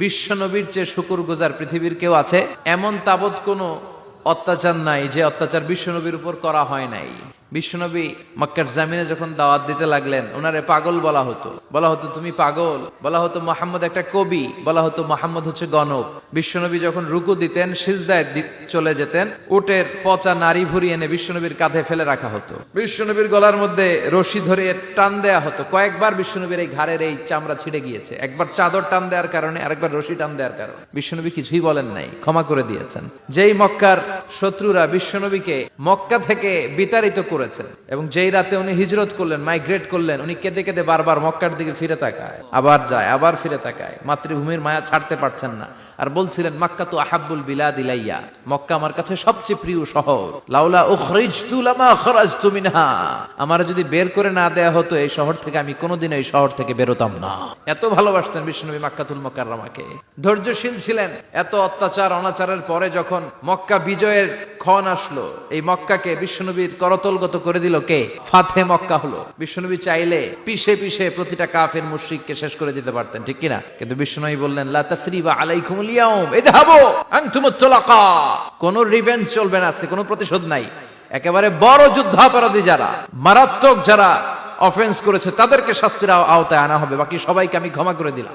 বিশ্ব নবীর চেয়ে শুকুর গুজার পৃথিবীর কেউ আছে? এমন তাবৎ কোনো অত্যাচার নাই যে অত্যাচার বিশ্বনবীর উপর করা হয় নাই। বিশ্বনবী মক্কার জামিনে যখন দাওয়াত দিতে লাগলেন ওনারে পাগল বলা হতো। বলা হতো, তুমি পাগল? বলা হতো, মোহাম্মদ একটা কবি। বলা হতো, মোহাম্মদ হচ্ছে গণক বিশ্বনবী যখন রুকু দিতেন, সিজদায় চলে যেতেন, উটের পচা নারী ভুরি এনে বিশ্বনবীর কাঁধে ফেলে রাখা হতো। বিশ্বনবীর গলার মধ্যে রশি ধরে টান দেয়া হতো। কয়েকবার বিশ্বনবীর এই ঘাড়ের এই চামড়া ছিঁড়ে গিয়েছে। একবার চাদর টান দেওয়ার কারণে, আরেকবার রশি টান দেওয়ার কারণে। বিশ্বনবী কিছুই বলেন নাই, ক্ষমা করে দিয়েছেন। যেই মক্কার শত্রুরা বিশ্বনবীকে মক্কা থেকে বিতাড়িত করেছেন এবং যেই রাতে উনি হিজরত করলেন, মাইগ্রেট করলেন, উনি কেঁদে কেঁদে বারবার মক্কার দিকে ফিরে তাকায়। আবার যায়, আবার ফিরে তাকায়। মাতৃভূমির মায়া ছাড়তে পারছেন না। আর বলছিলেন, মক্কা তো আহাবুল বিলা দিলাইয়া মক্কা আমার কাছে সবচেয়ে প্রিয় শহর। লাউলা উখরিজ তুলামা খরাজ তুমি না আমার যদি বের করে না দেয়া হতো, এই শহর থেকে আমি কোনোদিন এই শহর থেকে বেরোতাম না। এত ভালোবাসতেন বিষ্ণুবী মাক্কাতুল মক্কাররামাকে ধৈর্যশীল ছিলেন। এত অত্যাচার, অনাচারের পরে যখন মক্কা বিজয়ের ক্ষণ আসলো। এই মক্কাকে বিশ্বনবীর করতলগত করে দিল কে? ফাতে মক্কা হলো। বিশ্বনবী চাইলে পিছে পিছে প্রতিটা কাফের মুশরিককে শেষ করে দিতে পারতেন, ঠিক কিনা? কিন্তু বিশ্বনবী বললেন, লা তাসরিবা আলাইকুমুল ইয়াউম, ইযহাবু আনতুমুত তুলাকা। কোন রিভেঞ্জ চলবে না, আজকে কোনো প্রতিশোধ নাই। একেবারে বড় যুদ্ধাপরাধী যারা, মারাত্মক যারা অফেন্স করেছে, তাদেরকে শাস্তির আওতায় আনা হবে। বাকি সবাইকে আমি ক্ষমা করে দিলাম।